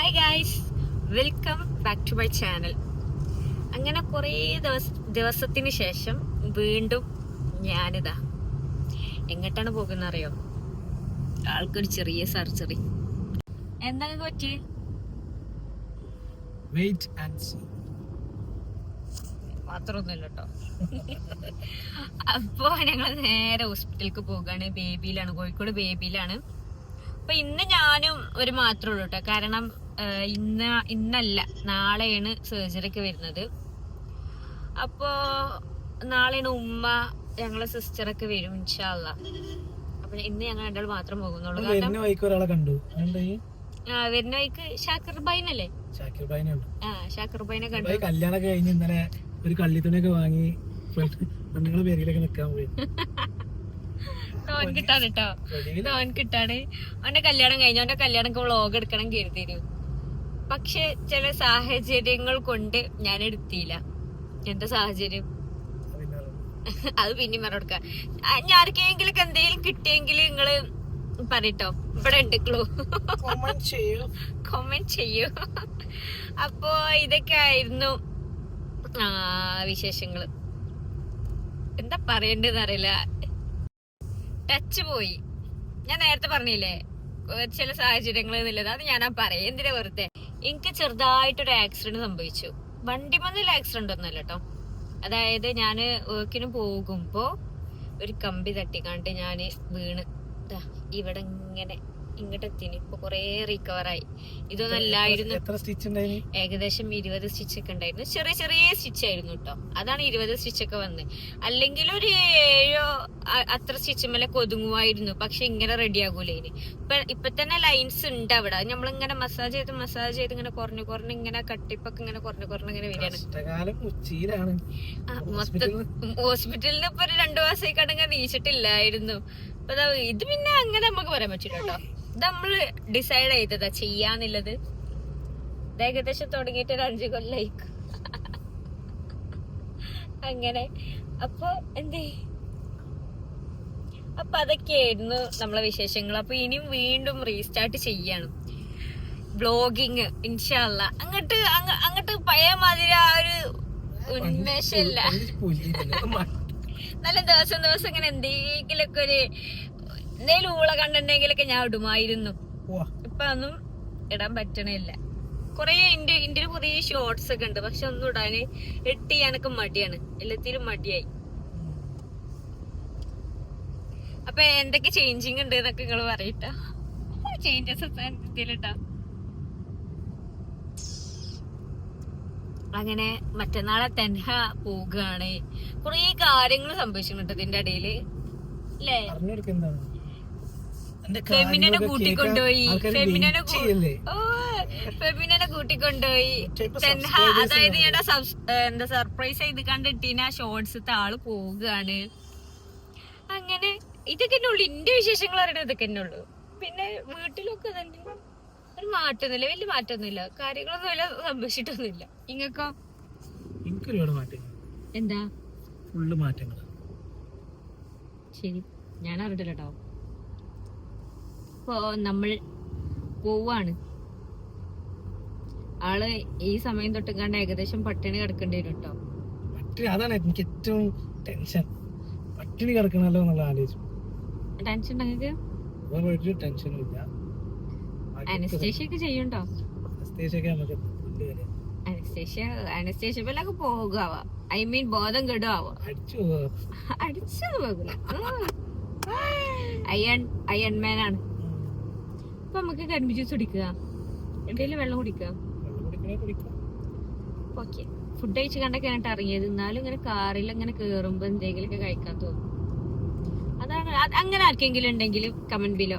Hi guys welcome back to my channel അങ്ങനെ കുറേ ദിവസ ദിവസത്തിന് ശേഷം വീണ്ടും ഞാനിതാ എങ്ങോട്ടാണ് പോകുന്ന അറിയോ ആൾക്കൊരു ചെറിയ സർജറി. എന്താ പറ്റി? മാത്രമൊന്നുമില്ല കേട്ടോ അപ്പോ ഞങ്ങൾ നേരെ ഹോസ്പിറ്റലിലേക്ക് പോകാണ്. ബേബിയിലാണ്. കോഴിക്കോട് ബേബിയിലാണ്. അപ്പൊ ഇന്ന് ഞാനും ഒരു മാത്രമേ ഉള്ളൂ കേട്ടോ കാരണം ഇന്ന് ഇന്നല്ല നാളെയാണ് സർജറിക്ക് വരുന്നത്. അപ്പോ നാളെയാണ് ഉമ്മ ഞങ്ങളെ സിസ്റ്ററൊക്കെ വരും ഇൻഷാല്ല അപ്പൊ ഇന്ന് ഞങ്ങൾ രണ്ടാൾ മാത്രം പോകുന്നുള്ളൂ. വരുന്ന വൈക്ക് ഷാക്കിർ ബൈനല്ലേ ഷാക്കിർ ആ ഷാക്കിർ ബൈനെ കണ്ടു. കല്യാണം കഴിഞ്ഞ് ഇന്നലെ ഒരു കള്ളിത്തുണിയൊക്കെ വാങ്ങി പെണ്ണുങ്ങളെ പേരിലൊക്കെ നിക്കാൻ പോയി. തോൻ കിട്ടാണ് കേട്ടോ ഓൻ കിട്ടാണ്. അവന്റെ കല്യാണം കഴിഞ്ഞ അവന്റെ കല്യാണം വ്ളോഗ് എടുക്കണം കരുതിയിരുന്നു. പക്ഷെ ചില സാഹചര്യങ്ങൾ കൊണ്ട് ഞാൻ എടുത്തില്ല എന്താ സാഹചര്യം? പിന്നെ അത് പിന്നെയും പറഞ്ഞ ഞാർക്കെങ്കിലും എന്തെങ്കിലും കിട്ടിയെങ്കിൽ നിങ്ങൾ പറയട്ടോ. ഇവിടെ ഉണ്ട് ക്ലൂ കൊമന്റ് ചെയ്യൂ. അപ്പോ ഇതൊക്കെ ആയിരുന്നു ആ വിശേഷങ്ങൾ. എന്താ പറയണ്ടെന്ന് അറിയില്ല. ടച്ച് പോയി. ഞാൻ നേരത്തെ പറഞ്ഞില്ലേ ചില സാഹചര്യങ്ങൾ എന്നുള്ളത്. അത് ഞാനാ പറയാം. എന്തിനാ വെറുതെ? എനിക്ക് ചെറുതായിട്ടൊരു ആക്സിഡന്റ് സംഭവിച്ചു. വണ്ടി മന്നിൽ ആക്സിഡന്റ് ഒന്നുമല്ല കേട്ടോ അതായത് ഞാൻ വർക്കിന് പോകുമ്പോ ഒരു കമ്പി തട്ടിക്കാണ്ട് ഞാൻ വീണ്. ഇവിടെ ഇങ്ങനെ ഇങ്ങോട്ട് എത്തിന് ഇപ്പൊ കൊറേ റിക്കവറായി സ്റ്റിച്ച് ഉണ്ടായിന്? ഏകദേശം ഇരുപത് സ്റ്റിച്ച് ഒക്കെ ഉണ്ടായിരുന്നു. ചെറിയ ചെറിയ സ്റ്റിച്ച് ആയിരുന്നു കേട്ടോ അതാണ് ഇരുപത് സ്റ്റിച്ച് ഒക്കെ വന്ന്. അല്ലെങ്കിൽ ഒരു ഏഴോ അത്ര സ്റ്റിച്ച് മേലെ കൊതുങ്ങുമായിരുന്നു. പക്ഷെ ഇങ്ങനെ റെഡി ഇനി. ഇപ്പൊ ഇപ്പൊ തന്നെ ലൈൻസ് ഉണ്ട് അവിടെ. നമ്മളിങ്ങനെ മസാജ് ചെയ്ത് മസാജ് ചെയ്ത് ഇങ്ങനെ കുറഞ്ഞു കുറഞ്ഞു ഇങ്ങനെ കട്ടിപ്പൊക്കെ ഇങ്ങനെ കുറഞ്ഞു കുറഞ്ഞു ഇങ്ങനെ വരികയാണ്. മൊത്തം ഹോസ്പിറ്റലിൽ ഹോസ്പിറ്റലിൽ ഇപ്പൊ ഒരു രണ്ടു മാസമായി കടങ്ങാൻ നീച്ചിട്ടില്ലായിരുന്നു. അപ്പൊ ഇത് പിന്നെ അങ്ങനെ നമുക്ക് പറയാൻ പറ്റില്ല കേട്ടോ ഇത് നമ്മൾ ഡിസൈഡ് ചെയ്തതാ ചെയ്യാന്നുള്ളത്. ഇത് ഏകദേശം തുടങ്ങിയിട്ട് ഒരു അഞ്ചു കൊല്ലായിക്കും. അങ്ങനെ. അപ്പൊ എന്തേ? അപ്പൊ അതൊക്കെയായിരുന്നു നമ്മളെ വിശേഷങ്ങൾ. അപ്പൊ ഇനിയും വീണ്ടും റീസ്റ്റാർട്ട് ചെയ്യാണ്. ബ്ലോഗിങ് ഇൻഷാല്ല അങ്ങോട്ട് അങ്ങട്ട് അങ്ങോട്ട് പഴയ മാതിരി ആ ഒരു ഉന്മേഷമില്ല നല്ല ദിവസം ദിവസം ഇങ്ങനെ എന്തെങ്കിലുമൊക്കെ ഒരു എന്തെങ്കിലും ഊള കണ്ടിട്ടുണ്ടെങ്കിലൊക്കെ ഞാൻ ഇടുമായിരുന്നു. ഇപ്പൊ ഒന്നും ഇടാൻ പറ്റണില്ല. കൊറേ എന്റെ എന്റെ പുതിയ ഷോർട്സ് ഒക്കെ ഉണ്ട്. പക്ഷെ ഒന്നും ഇടാന് ഇട്ട് ചെയ്യാനൊക്കെ മടിയാണ്. എല്ലാത്തിലും മടിയായി. അപ്പൊ എന്തൊക്കെ ചേഞ്ചിങ് ഉണ്ട് എന്നൊക്കെ നിങ്ങൾ പറയട്ടോ. ചേഞ്ചസ് ഇതിലിട്ടോ അങ്ങനെ മറ്റന്നാളെ തന്നെ പോവുകയാണ് കൊറേ കാര്യങ്ങൾ സംഭവിച്ചിട്ടുണ്ട് ഇതിന്റെ ഇടയിൽ. അല്ലേ ഫെമിനെ കൂട്ടിക്കൊണ്ടുപോയി. ഫെമിനെ ഫെമിനെ കൂട്ടിക്കൊണ്ടുപോയി. തെൻഹ അതായത്. ഞാൻ എന്താ സർപ്രൈസ് ചെയ്ത് കണ്ടിട്ടീന ഷോർട്സത്തെ ഷോർട്സ് ആൾ പോവുകയാണ്. അങ്ങനെ ഇതൊക്കെ തന്നെ ഉള്ളു. ഇന്റെ വിശേഷങ്ങൾ അറിയണത് ഇതൊക്കെ തന്നെ ഉള്ളു. പിന്നെ വീട്ടിലൊക്കെ തന്നെ ഒരു മാറ്റൊന്നുമില്ല. വലിയ മാറ്റൊന്നുമില്ല. കാര്യങ്ങളൊന്നും കാര്യങ്ങളൊന്നുമില്ല സംഭവിച്ചിട്ടൊന്നുമില്ല. ഇങ്ങക്കോ? എനിക്കൊരുപാട് മാറ്റങ്ങൾ. എന്താ? ഫുള്ള് മാറ്റങ്ങൾ ശരി. ഞാൻ അറിഞ്ഞിട്ടില്ല കേട്ടോ നമ്മൾ പോവാണ്. ആൾ ഈ സമയം തൊട്ടുകാണ്ട് ഏകദേശം പട്ടിണി കിടക്കേണ്ടി വരും കേട്ടോ പട്ടിണി അതാണ് എനിക്ക് ഏറ്റവും ടെൻഷൻ പട്ടിണി കിടക്കണല്ലോ എന്നുള്ള ആലോചിച്ചു. ടെൻഷൻ വേറെ ഒരു ടെൻഷനും ഇല്ല. അനസ്തേഷ്യ ഒക്കെ ചെയ്യണ്ടോ അനസ്തേഷ്യൊക്കെ നമുക്ക് വലിയ അനസ്തേഷ്യ അനസ്തേഷ്യ പോലൊക്കെ പോകുക ഐ മീൻ ബോധം കെടുവാവോ? അടിച്ചു. അടിച്ചു പോകില്ല അയൺ അയൺമാൻ ഇപ്പൊ നമുക്ക് കരിമ്പ് ജ്യൂസ് കുടിക്കുക. എന്തെങ്കിലും വെള്ളം കുടിക്കുക. ഓക്കെ ഫുഡ് കഴിച്ച് കണ്ടൊക്കെ ആയിട്ട് ഇറങ്ങിയത്. എന്നാലും ഇങ്ങനെ കാറിൽ ഇങ്ങനെ കേറുമ്പോ എന്തെങ്കിലുമൊക്കെ കഴിക്കാൻ തോന്നും. അതാണ്. അത് അങ്ങനെ ആർക്കെങ്കിലും ഉണ്ടെങ്കിൽ കമന്റ് ബിലോ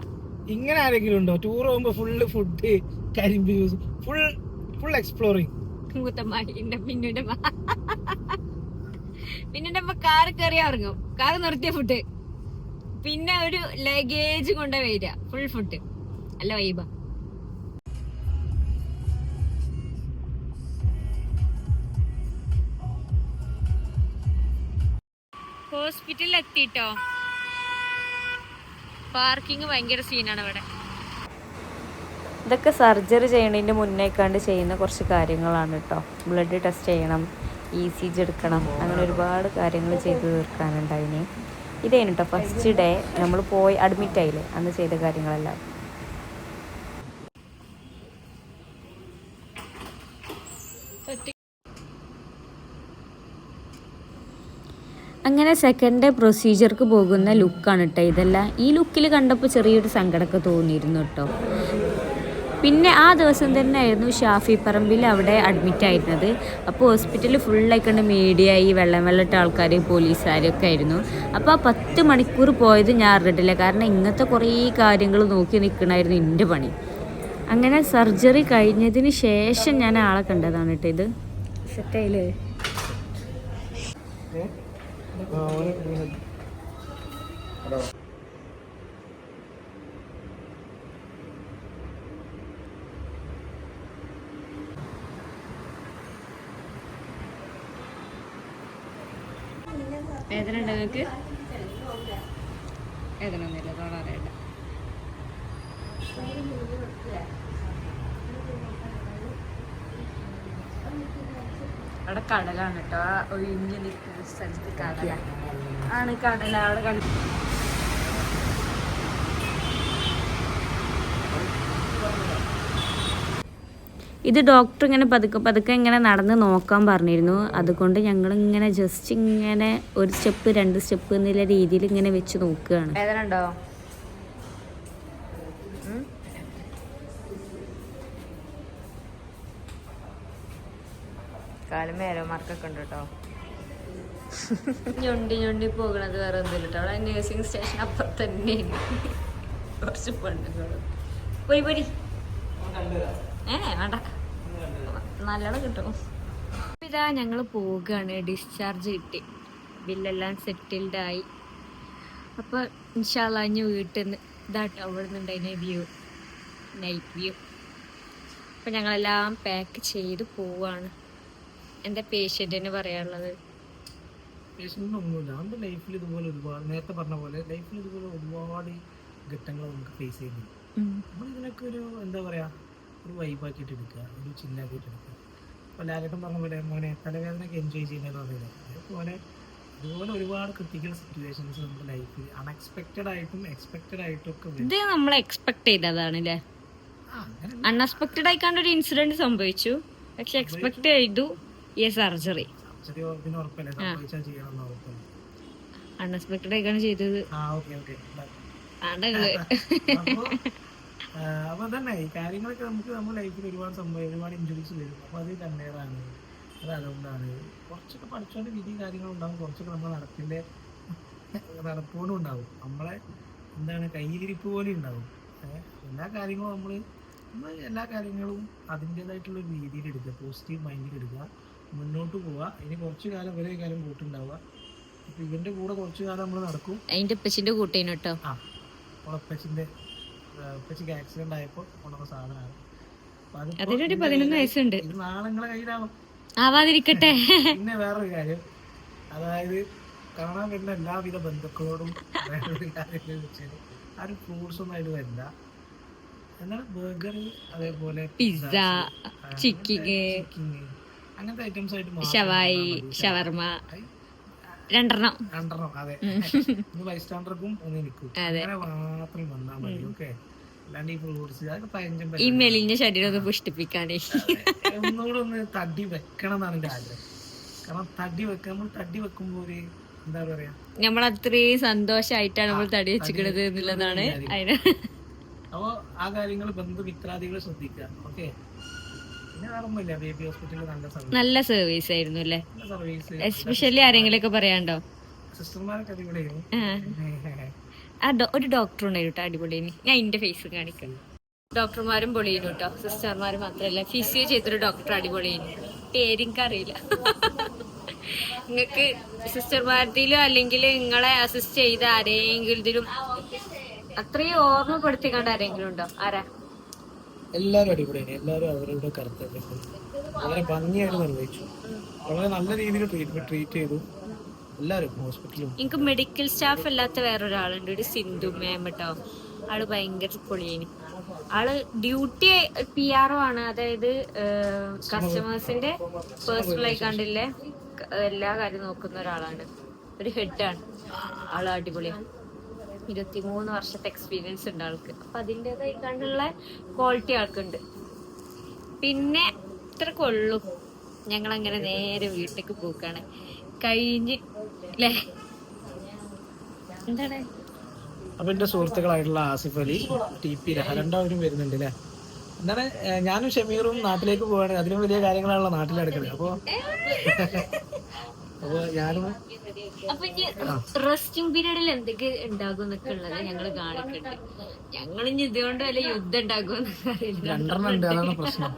ഇങ്ങനെ ആരെങ്കിലും ഉണ്ടോ? ടൂർ പോകുമ്പോ ഫുള്ള് ഫുഡ് കരിമ്പ് ജ്യൂസ് ഫുൾ ഫുൾ എക്സ്പ്ലോറിങ് മൂത്തമ്മാടിന്റെ പിന്നിന്റെ പിന്നിന്റെ അമ്മ കാറ് കയറി ഇറങ്ങും. കാറ് നിർത്തിയ ഫുഡ് പിന്നെ ഒരു ലഗേജ് കൊണ്ട വരിക ഫുൾ ഫുഡ് അല്ല വൈബ ഹോസ്പിറ്റലിൽ എത്തിട്ടോ? പാർക്കിംഗ് ഭയങ്കര സീനാണ് ഇവിടെ. ഇതൊക്കെ സർജറി ചെയ്യണതിന്റെ മുന്നേക്കാണ്ട് കണ്ട് ചെയ്യുന്ന കുറച്ച് കാര്യങ്ങളാണ് കേട്ടോ ബ്ലഡ് ടെസ്റ്റ് ചെയ്യണം ഇ സി ജി എടുക്കണം അങ്ങനെ ഒരുപാട് കാര്യങ്ങൾ ചെയ്തു തീർക്കാനുണ്ടായിന്. ഇതേനു കേട്ടോ ഫസ്റ്റ് ഡേ നമ്മൾ പോയി അഡ്മിറ്റ് ആയില്ലേ അന്ന് ചെയ്ത കാര്യങ്ങളെല്ലാം. അങ്ങനെ സെക്കൻഡ് ഡേ പ്രൊസീജിയർക്ക് പോകുന്ന ലുക്കാണ് കേട്ടോ ഇതെല്ലാം. ഈ ലുക്കിൽ കണ്ടപ്പോൾ ചെറിയൊരു സങ്കടമൊക്കെ തോന്നിയിരുന്നു കേട്ടോ പിന്നെ ആ ദിവസം തന്നെ ആയിരുന്നു ഷാഫി പറമ്പിൽ അവിടെ അഡ്മിറ്റ് ആയിരുന്നത്. അപ്പോൾ ഹോസ്പിറ്റലിൽ ഫുള്ളായിക്കൊണ്ട് മീഡിയ ആയി വെള്ളം വെള്ളിട്ട ആൾക്കാർ പോലീസുകാരൊക്കെ ആയിരുന്നു. അപ്പോൾ ആ പത്ത് മണിക്കൂർ പോയത് ഞാൻ അറിഞ്ഞിട്ടില്ല. കാരണം ഇങ്ങനത്തെ കുറേ കാര്യങ്ങൾ നോക്കി നിൽക്കണമായിരുന്നു എന്റെ പണി. അങ്ങനെ സർജറി കഴിഞ്ഞതിന് ശേഷം ഞാൻ ആളെ കണ്ടതാണ് കേട്ടോ ഇത്. സെറ്റായില്ലേ വേദന ഉണ്ടോ നിങ്ങൾക്ക്? വേദന ഒന്നുമില്ല തൊടാറില്ല അവിടെ കടലാണ് കേട്ടോ. ആ ഒഴിഞ്ഞ് നിൽക്കുന്ന സ്ഥലത്ത് കടല ആണ് കടല. അവിടെ കളി ഇത് ഡോക്ടർ ഇങ്ങനെ പതുക്കെ പതുക്കെ ഇങ്ങനെ നടന്ന് നോക്കാൻ പറഞ്ഞിരുന്നു. അതുകൊണ്ട് ഞങ്ങൾ ഇങ്ങനെ ജസ്റ്റ് ഇങ്ങനെ ഒരു സ്റ്റെപ്പ് രണ്ട് സ്റ്റെപ്പ് എന്നുള്ള രീതിയിൽ ഇങ്ങനെ വെച്ച് നോക്കുകയാണ്. വേദന ഉണ്ടോ? കാലം മേലോ മാർക്കൊക്കെ ഉണ്ട് കേട്ടോ ഞൊണ്ടി ഞൊണ്ടി പോകണത് വേറെ ഒന്നുമില്ല കേട്ടോ അവിടെ നേഴ്സിംഗ് സ്റ്റേഷൻ അപ്പം തന്നെ. കുറച്ച് പെണ്ണുങ്ങളും. പോരി ഏ വേണ്ട. നല്ലോണം കിട്ടും. ഇതാ ഞങ്ങൾ പോവുകയാണ്. ഡിസ്ചാർജ് കിട്ടി. ബില്ലെല്ലാം സെറ്റിൽഡ് ആയി. അപ്പോൾ ഇൻഷാല്ല ഇനി വീട്ടിൽ നിന്ന് ഇതാട്ടോ അവിടെ നിന്നുണ്ടായിരുന്ന വ്യൂ നൈറ്റ് വ്യൂ അപ്പം ഞങ്ങളെല്ലാം പാക്ക് ചെയ്ത് പോവാണ്. എന്താ പേഷ്യന്റിന് പറയാനുള്ളത്? പേഷ്യന്റിന് ഒന്നുമില്ല. നമ്മുടെ ലൈഫിൽ ഇതുപോലെ ഒരുപാട് നേരത്തെ പറഞ്ഞ പോലെ ലൈഫിൽ ഇതുപോലെ ഒരുപാട് ഘട്ടങ്ങൾ നമുക്ക് ഫേസ് ചെയ്യുന്നുണ്ട്. നമ്മൾ ഇതിനൊക്കെ ഒരു എന്താ പറയാ ഒരു വൈബാക്കിയിട്ട് എടുക്കുക ഒരു ചില്ലാക്കിയിട്ട് എടുക്കുക. അപ്പോൾ ലാലേട്ടൻ പറഞ്ഞ പോലെ മോനെ തലവേദനയൊക്കെ എൻജോയ് ചെയ്യുന്നതെന്ന് പറഞ്ഞത് അതേപോലെ ഇതുപോലെ ഒരുപാട് ക്രിട്ടിക്കൽ സിറ്റുവേഷൻസ് നമ്മുടെ ലൈഫിൽ അൺഎക്സ്പെക്റ്റഡ് ആയിട്ടും എക്സ്പെക്റ്റഡ് ആയിട്ടും ഒക്കെ ഇത് നമ്മൾ എക്സ്പെക്ട് ചെയ്തതാണ് അല്ലേ അൺഎക്സ്പെക്റ്റഡ് ആയിക്കാണ്ട് ഒരു ഇൻസിഡന്റ് സംഭവിച്ചു. പക്ഷെ എക്സ്പെക്ട് ചെയ്തു. ഈ സർജറി. അൺഎക്സ്പെക്ടഡ് ആയിക്കാണ് ചെയ്തത്. അപ്പൊ തന്നെ ഈ കാര്യങ്ങളൊക്കെ നമുക്ക് നമ്മുടെ ലൈഫിൽ ഒരുപാട് സംഭവം ഒരുപാട് ഇഞ്ചുറീസ് വരും. അപ്പൊ അത് തന്നെയാണ് അത് അതുകൊണ്ടാണ്. കുറച്ചൊക്കെ പഠിച്ചോണ്ട് വിധി കാര്യങ്ങളുണ്ടാവും. കുറച്ചൊക്കെ നമ്മുടെ നടപ്പിന്റെ നടപ്പോടും ഉണ്ടാവും. നമ്മളെ എന്താണ് കയ്യിലിരിപ്പ് പോലെ ഉണ്ടാവും. എല്ലാ കാര്യങ്ങളും നമ്മൾ നമ്മൾ എല്ലാ കാര്യങ്ങളും അതിന്റെതായിട്ടുള്ള രീതിയിൽ എടുക്കുക. പോസിറ്റീവ് മൈൻഡിൽ എടുക്കുക. മുന്നോട്ട് പോവുക ഇനി കുറച്ചു കാലം ഒരേ കാലം കൂട്ടുണ്ടാവുക. അപ്പൊ ഇവന്റെ കൂടെ കുറച്ചു കാലം നമ്മൾ നടക്കും. അതിന്റെ ഉപ്പച്ചിന്റെ കൂട്ടേനു കേട്ടോ. ആ ഉളപ്പച്ചിന്റെ ഉപ്പച്ചിക്ക് ആക്സിഡന്റ് ആയപ്പോൾ ഉള്ള സാധനമാണ് അതിനൊരു പതിനൊന്ന്. വയസ്സുണ്ട്. ഇത് നാളെ നിങ്ങളെ കയ്യിലാവും. ആവാതിരിക്കട്ടെ. പിന്നെ വേറൊരു കാര്യം. അതായത് കാണാൻ വരുന്ന എല്ലാവിധ ബന്ധുക്കളോടും വേറൊരു കാര്യം എന്ന് വെച്ചാൽ ആരും ഫ്രൂട്ട്സ് ഒന്നും അതിൽ വരില്ല. എന്നാൽ ബർഗർ അതേപോലെ പിസ്സ ചിക്കിങ് ചിക്കിങ് അങ്ങനത്തെ ഐറ്റംസ് ആയിട്ട് ഷവായി. ഷവർമ. രണ്ടെണ്ണം. രണ്ടെണ്ണം അതെ. ഒന്ന് ബൈസ്റ്റാൻഡർക്കും ഒന്ന് എനിക്കും. അങ്ങനെ മാത്രം വന്നാൽ മതി ഓക്കെ അല്ലാണ്ട് ഈ ഫ്രൂട്ട്സ് അതൊക്കെ പയഞ്ചം ഈ മെലിഞ്ഞ ശരീരം ഒന്ന് പുഷ്ടിപ്പിക്കാനേ ഒന്നുകൂടെ ഒന്ന് തടി വെക്കണം എന്നാണ് എന്റെ ആഗ്രഹം. കാരണം തടി വെക്കാൻ നമ്മൾ തടി വെക്കുമ്പോൾ ഒരു എന്താ പറയാ? നമ്മൾ അത്രയും സന്തോഷായിട്ടാണ് നമ്മൾ തടി വെച്ചിക്കണത് എന്നുള്ളതാണ് അതിന് അപ്പോ ആ കാര്യങ്ങൾ ബന്ധുമിത്രാദികൾ ശ്രദ്ധിക്കുക ഓക്കെ നല്ല സർവീസ് ആയിരുന്നു അല്ലേ? എസ്പെഷ്യലി ആരെങ്കിലും ഒക്കെ പറയാണ്ടോ ആ. ഒരു ഡോക്ടർ ഉണ്ടായിരുന്നു കേട്ടോ അടിപൊളിന് ഞാൻ എന്റെ ഫേസ് കാണിക്കുന്നു ഡോക്ടർമാരും പൊളിയുന്നു കേട്ടോ സിസ്റ്റർമാർ മാത്രമല്ല ഫിസിയോ ചെയ്തൊരു ഡോക്ടർ അടിപൊളിയുന്നു പേരെനിക്ക് അറിയില്ല. നിങ്ങൾക്ക് സിസ്റ്റർമാരത്തിലോ അല്ലെങ്കിൽ നിങ്ങളെ അസിസ്റ്റ് ചെയ്ത ആരെങ്കിലും ഇതിലും അത്രയും ഓർമ്മപ്പെടുത്തിക്കൊണ്ട് ആരെങ്കിലും ഉണ്ടോ? ആരാ? എല്ലാവരും അടിപൊളിയാണ്. എല്ലാവരും അവരുടെ കർത്തവ്യം വളരെ ഭംഗിയായിട്ട് നിർവഹിച്ചു. വളരെ നല്ല രീതിയിൽ ട്രീറ്റ്മെന്റ് ട്രീറ്റ് ചെയ്തു. എല്ലാവരും ഹോസ്പിറ്റലും എനിക്ക് മെഡിക്കൽ സ്റ്റാഫ് അല്ലാത്ത വേറൊരാളുണ്ട്. ഒരു സിന്ധു മാം കേട്ടോ ആൾ ഭയങ്കര പൊളിയേനി ആൾ ഡ്യൂട്ടി പി ആർ ആണ്. അതായത് കസ്റ്റമേഴ്സിന്റെ പേഴ്സണൽ ആയി കണ്ടില്ലേ? എല്ലാ കാര്യം നോക്കുന്ന ഒരാളാണ്. ഒരു ഹെഡ് ആണ്. ആൾ അടിപൊളിയാണ്. ഇരുപത്തിമൂന്ന് വർഷത്തെ എക്സ്പീരിയൻസ് ഉണ്ട് ആൾക്ക്. അപ്പൊ അതിന്റെതായി കണ്ടുള്ള ക്വാളിറ്റി ആൾക്കുണ്ട്. പിന്നെ ഇത്രക്കുള്ളൂ ഞങ്ങൾ അങ്ങനെ നേരെ വീട്ടിലേക്ക് പോക്കാണ്. കഴിഞ്ഞ് അല്ലേ എന്താണ്? അപ്പൊ എന്റെ സുഹൃത്തുക്കളായിട്ടുള്ള ആസിഫ് അലി ടി പി രണ്ടാവരും വരുന്നുണ്ട് അല്ലേ എന്താണ്? ഞാനും ഷമീറും നാട്ടിലേക്ക് പോവാണ്. അതിലും വലിയ കാര്യങ്ങളാണല്ലോ നാട്ടിൽ നടക്കുന്നത് അപ്പൊ അപ്പൊ ഞാനും അപ്പൊ ഇനി റെസ്റ്റിംഗ് പീരീഡിൽ എന്തൊക്കെ ഉണ്ടാകും എന്നൊക്കെ ഉള്ളത് ഞങ്ങൾ കാണിക്കണ്ട് ഞങ്ങൾ ഇനി ഇതുകൊണ്ട് വല്ല യുദ്ധം ഉണ്ടാകുമെന്ന് അറിയില്ല. രണ്ടെണ്ണം ഉണ്ട് അതാണ് പ്രശ്നം.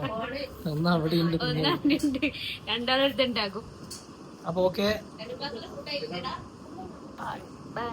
ഒന്ന് അവിടെ ഉണ്ട് പിന്നെ ഒന്നാണ്ട് രണ്ടാളടുത്ത് ഉണ്ടാകും അപ്പൊ ഓക്കെ. ബൈ